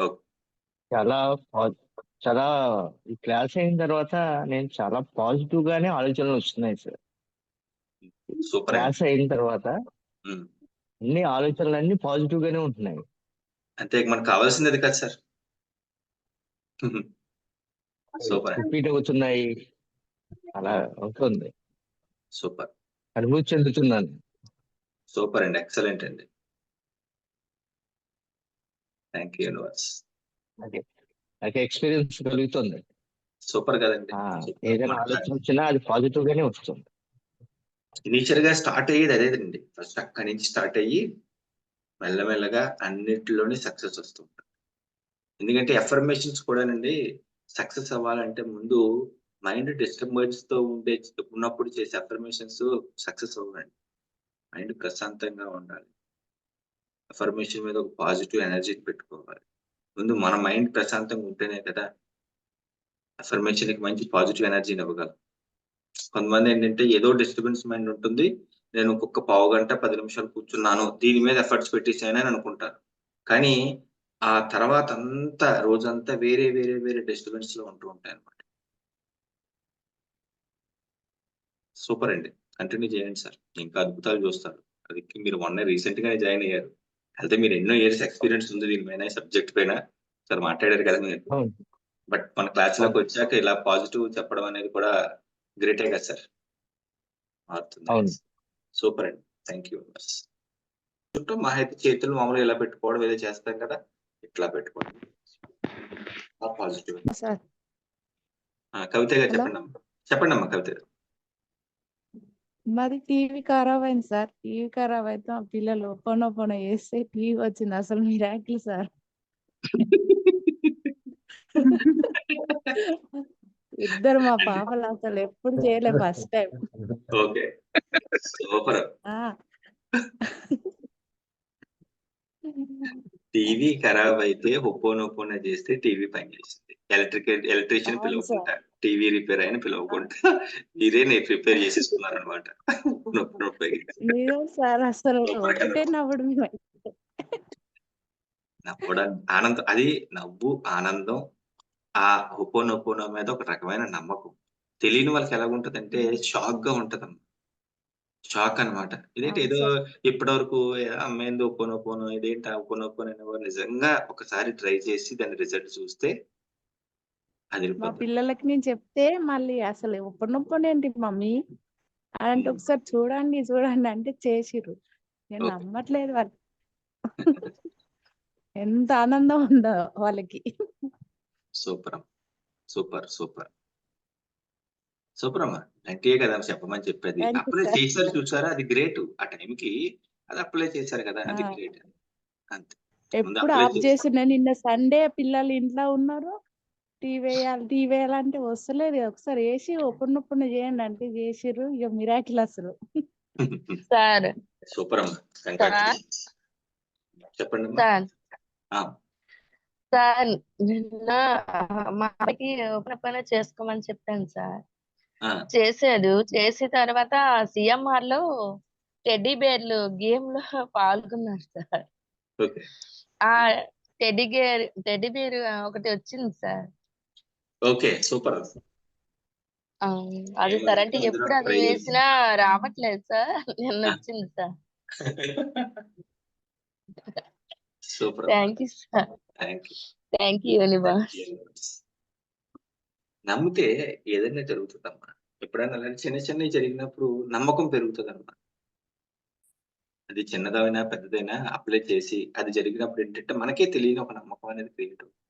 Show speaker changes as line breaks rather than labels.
Okay
చాలా చాలా ఈ క్లాస్ అయిన తర్వాత నేను చాలా పాజిటివ్ గానే ఆలోచనలు వస్తున్నాయి సార్.
సూపర్ అండి.
క్లాస్ అయిన తర్వాత
ఉమ్.
అన్ని ఆలోచనలు అన్ని పాజిటివ్ గానే ఉంటున్నాయి.
అంతే మనకు కావాల్సింది అది కదా సార్. సూపర్. అండి
రిపీట్ అవుతున్నాయి. అలా అవుతుంది
సూపర్.
అనుభూతి చెందుతున్నాను.
సూపర్ అండి. ఎక్సలెంట్ అండి. థ్యాంక్ యూ యూనివర్స్
అదే నాకు ఎక్స్పీరియన్స్ కలుగుతుంది.
సూపర్ కదండి.
ఏదైనా ఆలోచన వచ్చినా అది పాజిటివ్ గానే వస్తుంది.
ఇనీషియల్గా స్టార్ట్ అయ్యేది అదేదండి ఫస్ట్ అక్కడి నుంచి స్టార్ట్ అయ్యి మెల్లమెల్లగా అన్నిటిలోనే సక్సెస్ వస్తుంటారు ఎందుకంటే ఎఫర్మేషన్స్ కూడానండి సక్సెస్ అవ్వాలంటే ముందు మైండ్ డిస్టర్బెన్స్తో ఉండే ఉన్నప్పుడు చేసే అఫర్మేషన్స్ సక్సెస్ అవ్వండి మైండ్ ప్రశాంతంగా ఉండాలి. అఫర్మేషన్ మీద ఒక పాజిటివ్ ఎనర్జీ పెట్టుకోవాలి. ముందు మన మైండ్ ప్రశాంతంగా ఉంటేనే కదా అఫర్మేషన్కి మంచి పాజిటివ్ ఎనర్జీని ఇవ్వగలం. కొంతమంది ఏంటంటే ఏదో డిస్టర్బెన్స్ మైండ్ ఉంటుంది నేను ఒక్కొక్క పావు గంట పది నిమిషాలు కూర్చున్నాను దీని మీద ఎఫర్ట్స్ పెట్టేసానని అనుకుంటారు. కానీ ఆ తర్వాత అంతా రోజంతా వేరే వేరే వేరే డిస్టర్బెన్స్లో ఉంటూ ఉంటాయి అనమాట సూపర్ అండి. కంటిన్యూ చేయండి సార్. ఇంకా అద్భుతాలు చూస్తారు. అది మీరు మొన్న రీసెంట్ గానే జాయిన్ అయ్యారు. అయితే మీరు ఎన్నో ఇయర్స్ ఎక్స్పీరియన్స్ ఉంది దీని పైన సబ్జెక్ట్ పైన. సార్ మాట్లాడారు కదా మీరు. బట్ మన క్లాస్లోకి వచ్చాక ఇలా పాజిటివ్ చెప్పడం అనేది కూడా గ్రేటే కదా సార్. మారుతుంది సూపర్ అండి. థ్యాంక్ యూ చుట్టూ మా అయితే చేతులు మామూలుగా ఇలా పెట్టుకోవడం ఏదో చేస్తాం కదా. ఇట్లా పెట్టుకోవడం పాజిటివ్
సార్.
కవిత గారు? చెప్పండి అమ్మా చెప్పండి అమ్మా కవిత గారు.
మాది టీవీ ఖరాబ్ అయింది సార్. టీవీ ఖరాబ్ అయితే మా పిల్లలు ఒప్పన ఒప్పన వేస్తే టీవీ వచ్చింది అసలు మిరాకిల్ సార్. ఇద్దరు మా పాపలు అసలు ఎప్పుడు చేయలే first time.
Okay. Super. TV ఖరాబ్ అయితే ఒప్పోన ఒప్పోన చేస్తే టీవీ పనిచేస్తుంది ఎలక్ట్రిక్ ఎలక్ట్రీషియన్ పిలవకుండా టీవీ రిపేర్ అయిన పిలవకుండా మీరే నేను ప్రిపేర్ చేసేసుకున్నారు అనమాట
సార్ అసలు నవ్వుడు
ఆనందం అది నవ్వు ఆనందం ఆ ఒప్పోన మీద ఒక రకమైన నమ్మకం. తెలియని వాళ్ళకి ఎలా ఉంటదంటే షాక్గా ఉంటదమ్మా. షాక్ అన్నమాట. ఇదేంటి ఏదో. ఇప్పటి వరకు అమ్మాయింది ఒప్పోన ఇదేంటి అనేవారు నిజంగా ఒకసారి ట్రై చేసి దాని రిజల్ట్ చూస్తే
మా పిల్లలకి నేను చెప్తే మళ్ళీ అసలు ఒప్పనొప్పని ఏంటి మమ్మీ అంటే
Hmm.
ఒకసారి చూడండి చూడండి అంటే చేసిర్రు నేను. నమ్మట్లేదు వాళ్ళు ఎంత ఆనందం ఉందో వాళ్ళకి
సూపర్. సూపర్ సూపర్ సూపర్ అమ్మా అంటే కదా చెప్పమని చెప్పేది అప్లై. చేశారు చూసారా అది గ్రేట్ ఆ టైంకి అది అప్లై చేశారు కదా అది. గ్రేట్ అంతే
ఎప్పుడు ఆఫ్. చేసిన నిన్న సండే పిల్లలు ఇంట్లో ఉన్నారు టీవీ వేయాలి టీవీ వేయాలంటే వస్తలేదు ఒకసారి వేసి ఒప్పుడు నొప్పున చేయండి అంటే చేసిర్రు. ఇక మిరాకిల్ అసలు.
సార్.
సూపర్ చెప్పండి
సార్.
ఆ,
సార్ నిన్న మా అబ్బాయికి ఓపెన్ పైన చేసుకోమని చెప్పాను సార్.
ఆ,
చేసాడు చేసిన తర్వాత సిఎంఆర్లో టెడ్డీ బేర్లు గేమ్లో పాల్గొన్నారు సార్. ఆ టెడ్డీ గేర్ టెడ్డీ బేర్ ఒకటి వచ్చింది సార్.
Okay super.
అది సార్ అంటే ఎప్పుడు అది. వేసినా రావట్లేదు సార్. నిన్న వచ్చింది sir.
Super.
Thank you sir. Thank you. Universe.
నమ్మితే ఏదైనా జరుగుతుందమ్మా. ఎప్పుడైనా అలాంటి చిన్న చిన్నవి జరిగినప్పుడు నమ్మకం పెరుగుతుంది అన్నమాట అది చిన్నదైనా పెద్దదైనా అప్లై చేసి అది జరిగినప్పుడు ఏంటంటే మనకే తెలియని ఒక నమ్మకం అనేది క్రియేట్ అవుతుంది.